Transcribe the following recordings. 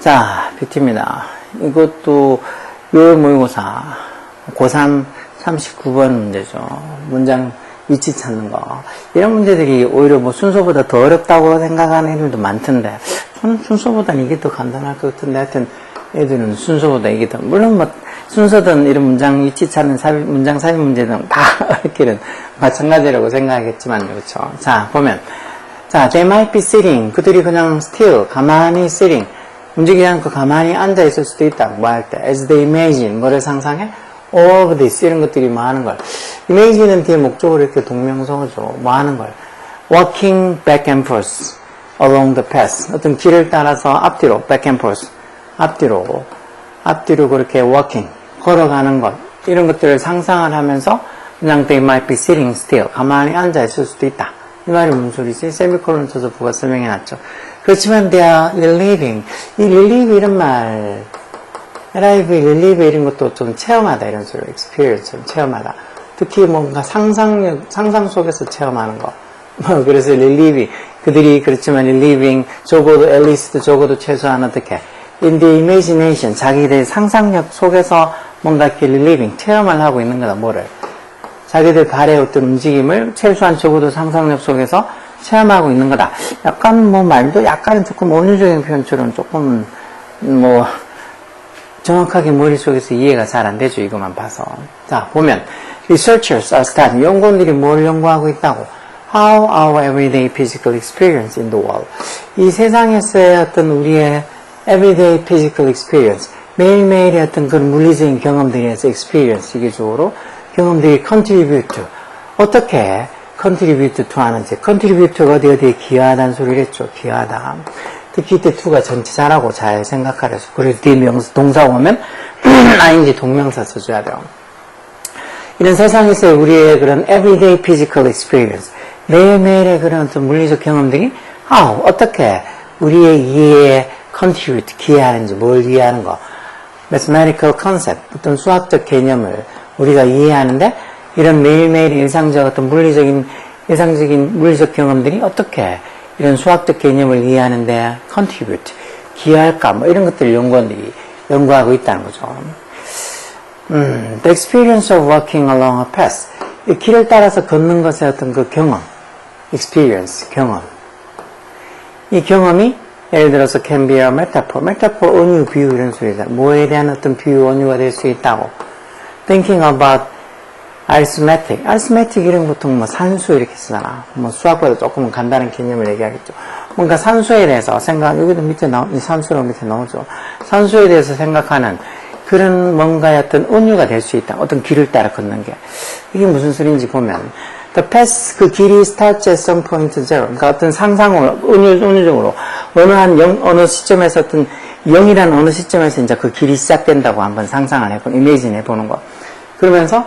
자, 뷰티입니다. 이것도 요일 모의고사 고3 39번 문제죠. 문장 위치 찾는 거. 이런 문제들이 오히려 뭐 순서보다 더 어렵다고 생각하는 애들도 많던데, 저는 순서보다는 이게 더 간단할 것 같은데, 하여튼 애들은 순서보다 이게 더, 물론 뭐 순서든 이런 문장 위치 찾는 삽입, 문장 삽입 문제는 다 어렵기는 마찬가지라고 생각하겠지만, 그렇죠. 자, 보면. 자, they might be sitting. 그들이 그냥 still, 가만히 sitting. 움직이지 않고 가만히 앉아 있을 수도 있다. 뭐 할 때. as they imagine. 뭐를 상상해? all this. 이런 것들이 뭐 하는 걸. imagine은 뒤에 목적으로 이렇게 동명성어죠. 뭐 하는 걸. walking back and forth along the path. 어떤 길을 따라서 앞뒤로, back and forth. 앞뒤로, 앞뒤로 그렇게 walking. 걸어가는 것. 이런 것들을 상상을 하면서 그냥 they might be sitting still. 가만히 앉아 있을 수도 있다. 이 말이 무슨 소리지? 세미콜론 쳐서 부가 설명해 놨죠. 그렇지만 they are relieving. 이 relieve 이런 말, arrive, relieve 이런 것도 좀 체험하다 이런 소리, experience, 좀 체험하다. 특히 뭔가 상상력, 상상 속에서 체험하는 거. 뭐 그래서 relieve, 그들이 그렇지만 relieving, 적어도 at least 적어도 최소한 어떻게 in the imagination, 자기들 상상력 속에서 뭔가 이렇게 relieving, 체험을 하고 있는 거다, 뭐를. 자기들 발의 어떤 움직임을 최소한 적어도 상상력 속에서 체험하고 있는 거다. 약간 뭐 말도 약간은 조금 원유적인 표현처럼 조금 뭐 정확하게 머릿속에서 이해가 잘 안 되죠. 이것만 봐서. 자, 보면 researchers are studying. 연구원들이 뭘 연구하고 있다고? How our everyday physical experience in the world. 이 세상에서의 어떤 우리의 everyday physical experience. 매일매일의 어떤 그런 물리적인 경험들에서 experience 주어로 경험들이 contribute. 어떻게 contribute to 하는지. contribute가 어디 어디에 기여하다는 소리를 했죠. 기여하다. 특히 이때 to가 전치사라고 잘 생각하래서. 그래서 뒤에 명사, 동사 오면 ing 동명사 써줘야 돼요. 이런 세상에서 우리의 그런 everyday physical experience. 매일매일의 그런 어떤 물리적 경험들이 how, 어떻게 우리의 이해에 contribute, 기여하는지, 뭘 이해하는 거. Mathematical concept, 어떤 수학적 개념을 우리가 이해하는데 이런 매일매일 일상적 어떤 물리적인 일상적인 물리적 경험들이 어떻게 이런 수학적 개념을 이해하는데 contribute 기여할까 뭐 이런 것들을 연구원들이 연구하고 있다는 거죠. 음, the experience of walking along a path 이 길을 따라서 걷는 것의 어떤 그 경험, experience 경험. 이 경험이 예를 들어서 can be a metaphor, metaphor 은유, 비유 이런 소리다. 뭐에 대한 어떤 비유, 은유가 될 수 있다고. thinking about arithmetic. arithmetic 이런 거 보통 뭐 산수 이렇게 쓰잖아. 뭐 수학보다 조금 간단한 개념을 얘기하겠죠. 뭔가 산수에 대해서 생각, 여기도 밑에 나오, 이 산수로 밑에 나오죠. 산수에 대해서 생각하는 그런 뭔가의 어떤 은유가 될 수 있다. 어떤 길을 따라 걷는 게. 이게 무슨 소리인지 보면, the path, 그 길이 starts at some point zero. 그러니까 어떤 상상으로, 은유, 은유적으로, 어느 한 영, 어느 시점에서 어떤 0이라는 어느 시점에서 이제 그 길이 시작된다고 한번 상상을 해보는, 이미진 해보는 거. 그러면서,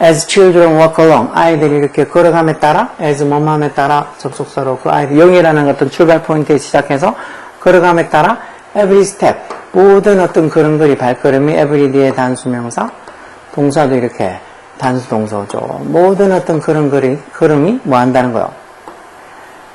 as children walk along, 아이들이 이렇게 걸어감에 따라, as 뭐뭐함에 따라 접속사로 그 아이들, 0이라는 어떤 출발 포인트에 시작해서 걸어감에 따라 every step, 모든 어떤 걸음걸이, 발걸음이 every 뒤에 단수명사, 동사도 이렇게 단수 동사죠. 모든 어떤 걸음걸이, 걸음이 뭐 한다는 거요.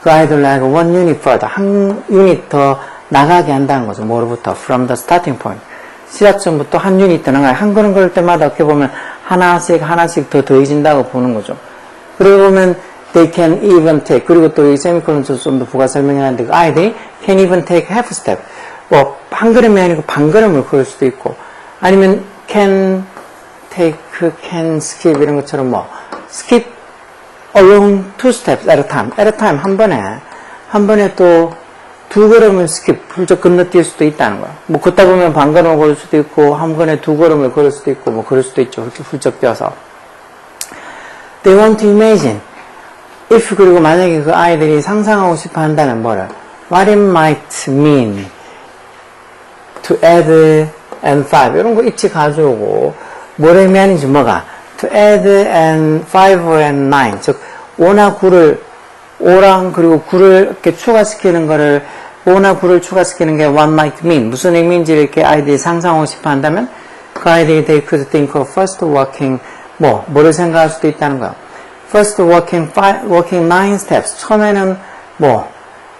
그 아이들하고 one unit further, 한 유닛 더 나가게 한다는 거죠. 뭐로부터? from the starting point. 시작점부터 한 유닛 더 나가요. 한 걸음 걸을 때마다 어떻게 보면 하나씩 하나씩 더 더해진다고 보는 거죠. 그러고 보면 they can even take 그리고 또 이 세미콜론 좀더 부가 설명하는데 그 아이들이 can even take half step 뭐 한 걸음이 아니고 반 걸음을 걸을 수도 있고 아니면 can take, can skip 이런 것처럼 뭐 skip along two steps at a time at a time 한 번에 한 번에 또 두 걸음을 스킵, 훌쩍 건너뛸 수도 있다는 거야. 뭐, 걷다 보면 반 걸음을 걸을 수도 있고, 한 번에 두 걸음을 걸을 수도 있고, 뭐, 그럴 수도 있죠. 이렇게 훌쩍 뛰어서. They want to imagine. If, 그리고 만약에 그 아이들이 상상하고 싶어 한다면 뭐를? What it might mean to add and five. 이런 거 있지 가져오고, 뭘 의미하는지 뭐가? To add and five and nine. 즉, 5나 9를 5랑 그리고 9를 이렇게 추가시키는 거를 5나 9를 추가시키는 게 what might mean 무슨 의미인지 이렇게 아이들이 상상하고 싶어 한다면 그 아이들이 they could think of first walking 뭐, 뭐를 생각할 수도 있다는 거야. First walking five, walking nine steps. 처음에는 뭐,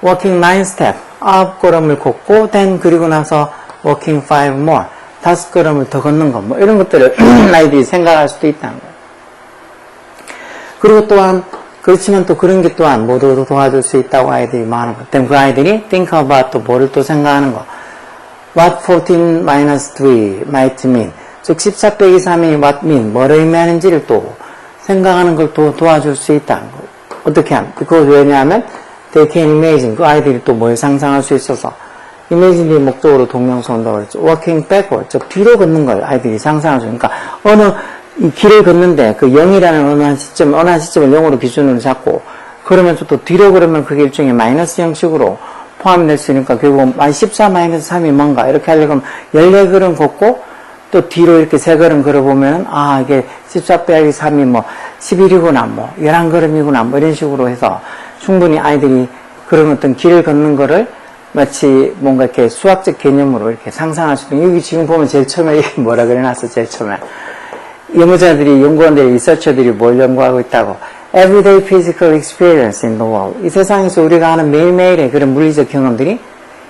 walking nine step. 아홉 걸음을 걷고, then 그리고 나서 walking five more. 다섯 걸음을 더 걷는 거. 뭐, 이런 것들을 아이들이 생각할 수도 있다는 거야. 그리고 또한 그렇지만 또 그런 게 또한 모두 도와줄 수 있다고 아이들이 말하는 것. 때문에 그 아이들이 think about 또 뭐를 또 생각하는 거. What 14 minus 3 might mean. 즉, 14 빼기 3이 what mean. 뭐를 의미하는지를 또 생각하는 걸 또 도와줄 수 있다는 거. 어떻게 하면? 그거 왜냐하면 they can imagine. 그 아이들이 또 뭘 상상할 수 있어서. Imagine이 목적으로 동명사 온다고 그랬죠. walking backward. 즉, 뒤로 걷는 걸 아이들이 상상할 수 있으니까 어느 이 길을 걷는데 그 0이라는 어느 한 시점, 어느 한 시점을 0으로 기준으로 잡고 그러면서 또 뒤로 그러면 그게 일종의 마이너스 형식으로 포함이 될수 있으니까 결국 14 마이너스 3이 뭔가 이렇게 하려면 14걸음 걷고 또 뒤로 이렇게 3걸음 걸어보면 아 이게 14 빼기 3이 뭐 11이구나 뭐 11걸음이구나 뭐 이런 식으로 해서 충분히 아이들이 그런 어떤 길을 걷는 거를 마치 뭔가 이렇게 수학적 개념으로 이렇게 상상할 수 있는 여기 지금 보면 제일 처음에 뭐라 그래놨어 제일 처음에 연구자들이, 연구원들이, 리서처들이 뭘 연구하고 있다고. Everyday physical experience in the world. 이 세상에서 우리가 하는 매일매일의 그런 물리적 경험들이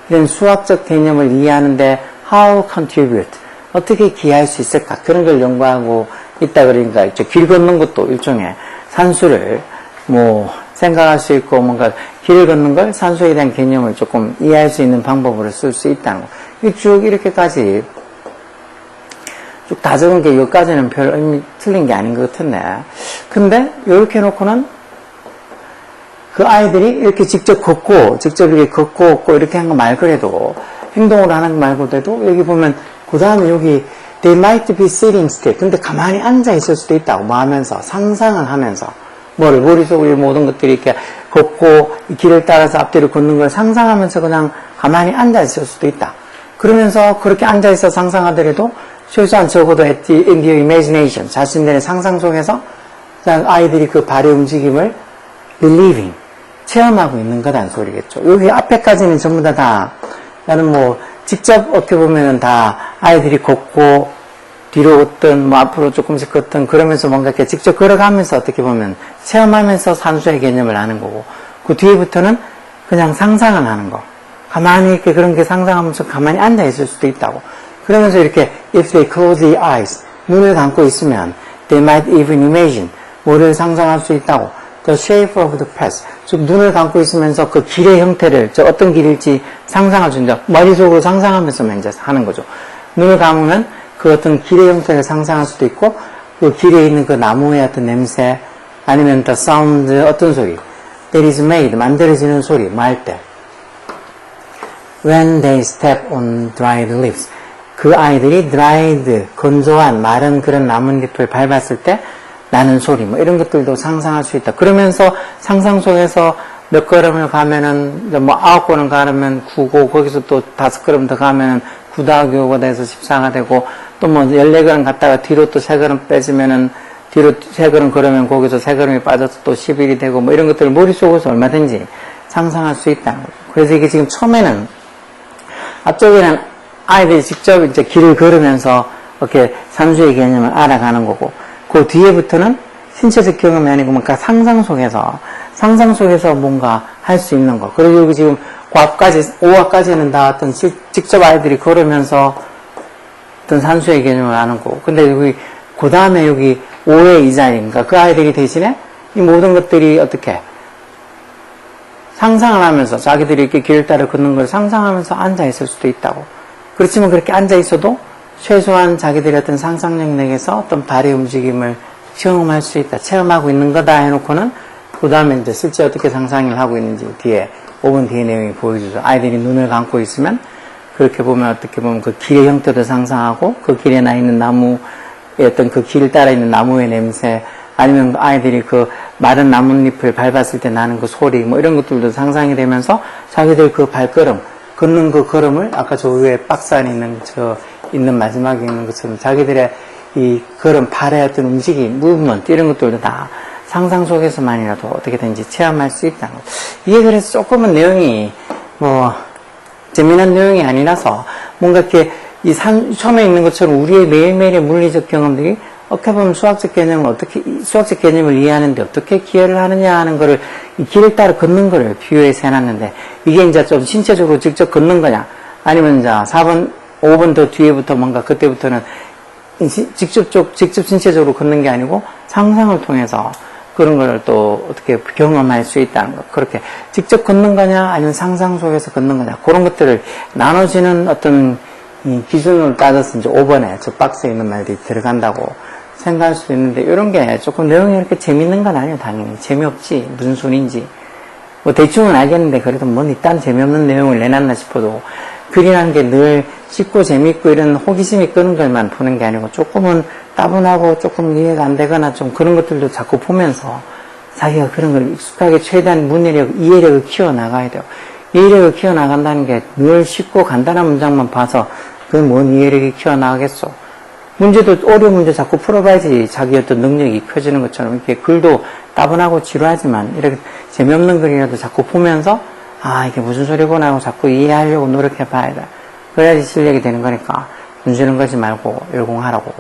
이런 수학적 개념을 이해하는데 how contribute. 어떻게 기여할 수 있을까. 그런 걸 연구하고 있다 그러니까 길 걷는 것도 일종의 산수를 뭐 생각할 수 있고 뭔가 길을 걷는 걸 산수에 대한 개념을 조금 이해할 수 있는 방법으로 쓸 수 있다는 거. 쭉 이렇게까지 쭉 다 적은 게 여기까지는 별 의미 틀린 게 아닌 것 같은데. 근데 이렇게 해놓고는 그 아이들이 이렇게 직접 걷고, 직접 이렇게 걷고, 걷고 이렇게 한 거 말고라도 행동으로 하는 거 말고라도 여기 보면 그 다음에 여기 they might be sitting still. 근데 가만히 앉아 있을 수도 있다고 뭐 하면서 상상을 하면서 뭐를 머릿속에 모든 것들이 이렇게 걷고 이 길을 따라서 앞뒤로 걷는 걸 상상하면서 그냥 가만히 앉아 있을 수도 있다. 그러면서 그렇게 앉아 있어 상상하더라도 최소한 적어도 at the, in the imagination 자신들의 상상 속에서 아이들이 그 발의 움직임을 relieving 체험하고 있는 거란 소리겠죠. 여기 앞에까지는 전부 다 다 나는 뭐 직접 어떻게 보면은 다 아이들이 걷고 뒤로 걷든 뭐 앞으로 조금씩 걷든 그러면서 뭔가 이렇게 직접 걸어가면서 어떻게 보면 체험하면서 산수의 개념을 아는 거고 그 뒤에부터는 그냥 상상을 하는 거. 가만히 이렇게 그런 게 상상하면서 가만히 앉아 있을 수도 있다고. 그러면서 이렇게 if they close their eyes 눈을 감고 있으면 they might even imagine 뭐를 상상할 수 있다고 the shape of the path 즉 눈을 감고 있으면서 그 길의 형태를 저 어떤 길일지 상상할 수 있다 머릿속으로 상상하면서 이제 하는 거죠 눈을 감으면 그 어떤 길의 형태를 상상할 수도 있고 그 길에 있는 그 나무의 어떤 냄새 아니면 the sound 어떤 소리. That is made 만들어지는 소리 말때. When they step on dried leaves. 그 아이들이 드라이드, 건조한, 마른 그런 나뭇잎을 밟았을 때 나는 소리, 뭐 이런 것들도 상상할 수 있다. 그러면서 상상 속에서 몇 걸음을 가면은, 뭐 아홉 걸음 가면 구고, 거기서 또 다섯 걸음 더 가면은 구 더하기 오가 돼서 14가 되고, 또 뭐 14걸음 갔다가 뒤로 또세 걸음 빼주면은 뒤로 세 걸음 걸으면 거기서 세 걸음이 빠져서 또 11이 되고, 뭐 이런 것들을 머릿속에서 얼마든지 상상할 수 거죠. 그래서 이게 지금 처음에는, 앞쪽에는 아이들이 직접 이제 길을 걸으면서 이렇게 산수의 개념을 알아가는 거고, 그 뒤에부터는 신체적 경험이 아니고 뭔가 상상 속에서, 상상 속에서 뭔가 할 수 있는 거. 그리고 지금 과까지, 5화까지는 다 어떤 직접 아이들이 걸으면서 어떤 산수의 개념을 아는 거고. 근데 여기, 그 다음에 여기 5의 이 자리인가. 그 아이들이 대신에 이 모든 것들이 어떻게 상상을 하면서 자기들이 이렇게 길을 따라 걷는 걸 상상하면서 앉아 있을 수도 있다고. 그렇지만 그렇게 앉아 있어도 최소한 자기들의 어떤 상상력 내에서 어떤 발의 움직임을 체험할 수 있다. 체험하고 있는 거다 해놓고는 그 다음에 이제 실제 어떻게 상상을 하고 있는지 뒤에 5분 뒤에 내용이 보여주죠. 아이들이 눈을 감고 있으면 그렇게 보면 어떻게 보면 그 길의 형태도 상상하고 그 길에 나 있는 나무의 어떤 그 길을 따라 있는 나무의 냄새 아니면 아이들이 그 마른 나뭇잎을 밟았을 때 나는 그 소리 뭐 이런 것들도 상상이 되면서 자기들 그 발걸음 걷는 그 걸음을 아까 저 위에 박스 안에 있는 저 있는 마지막에 있는 것처럼 자기들의 이 걸음 발의 어떤 움직임, 무브먼트 이런 것들도 다 상상 속에서만이라도 어떻게든지 체험할 수 있다는 거. 이게 그래서 조금은 내용이 뭐 재미난 내용이 아니라서 뭔가 이렇게 이 산, 처음에 있는 것처럼 우리의 매일매일의 물리적 경험들이 어떻게 보면 수학적 개념을 어떻게, 이 수학적 개념을 이해하는데 어떻게 기여를 하느냐 하는 거를 이 길을 따라 걷는 거를 비유해서 해놨는데 이게 이제 좀 신체적으로 직접 걷는 거냐? 아니면 이제 4번, 5번 더 뒤에부터 뭔가 그때부터는 시- 직접, 쪽- 직접 신체적으로 걷는 게 아니고 상상을 통해서 그런 걸 또 어떻게 경험할 수 있다는 것. 그렇게 직접 걷는 거냐, 아니면 상상 속에서 걷는 거냐. 그런 것들을 나눠지는 어떤 이 기준을 따져서 이제 5번에 저 박스에 있는 말들이 들어간다고 생각할 수도 있는데, 이런 게 조금 내용이 이렇게 재밌는 건 아니에요, 당연히. 재미없지. 무슨 소리인지. 뭐 대충은 알겠는데, 그래도 뭔 이딴 재미없는 내용을 내놨나 싶어도, 글이라는 게 늘 쉽고 재밌고 이런 호기심이 끄는 것만 보는 게 아니고 조금은 따분하고 조금 이해가 안 되거나 좀 그런 것들도 자꾸 보면서 자기가 그런 걸 익숙하게 최대한 문해력, 이해력을 키워나가야 돼요. 이해력을 키워나간다는 게 늘 쉽고 간단한 문장만 봐서 그게 뭔 이해력이 키워나가겠어. 문제도 어려운 문제 자꾸 풀어봐야지 자기 어떤 능력이 커지는 것처럼 이렇게 글도 따분하고 지루하지만 이렇게 재미없는 글이라도 자꾸 보면서 아 이게 무슨 소리구나 하고 자꾸 이해하려고 노력해 봐야 돼. 그래야지 실력이 되는 거니까 눈 주는 거지 말고 열공하라고.